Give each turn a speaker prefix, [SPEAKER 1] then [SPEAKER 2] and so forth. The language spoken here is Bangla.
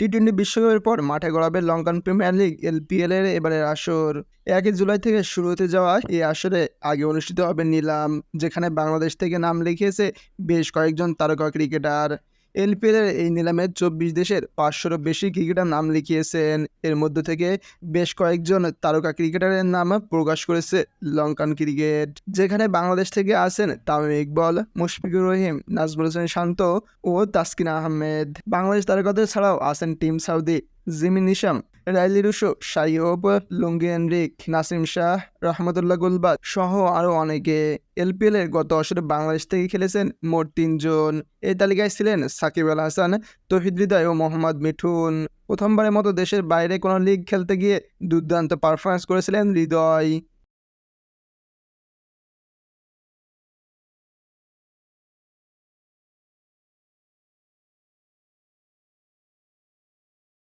[SPEAKER 1] টি টোয়েন্টি বিশ্বকাপের পর মাঠে গড়াবে লঙ্কান প্রিমিয়ার লিগ এলপিএল এর এবারের আসর। একই জুলাই থেকে শুরু হতে যাওয়া এই আসরে আগে অনুষ্ঠিত হবে নিলাম, যেখানে বাংলাদেশ থেকে নাম লিখিয়েছে বেশ কয়েকজন তারকা ক্রিকেটার। এলপিএল এর এই নিলামে চব্বিশ দেশের পাঁচশোরও বেশি ক্রিকেটার নাম লিখিয়েছেন। এর মধ্য থেকে বেশ কয়েকজন তারকা ক্রিকেটারের নাম প্রকাশ করেছে লঙ্কান ক্রিকেট, যেখানে বাংলাদেশ থেকে আছেন তামিম ইকবল, মুশফিকুর রহিম, নাজমুল হোসেন শান্ত ও তাসকিন আহমেদ। বাংলাদেশ তারকাদের ছাড়াও আছেন team Southee Jimmy Neesham Rilee Rossouw, সাইয়ব, Lungi Anrich Naseem Shah, Rahmatullah Gulbadin সহ আরও অনেকে। এলপিএল এর গত আসরে বাংলাদেশ থেকে খেলেছেন মোট তিনজন। এই তালিকায় ছিলেন সাকিব আল হাসান, তহিদ হৃদয় ও মোহাম্মদ মিঠুন। প্রথমবারের মতো দেশের বাইরে কোনো লিগ খেলতে গিয়ে দুর্দান্ত পারফরমেন্স করেছিলেন হৃদয়।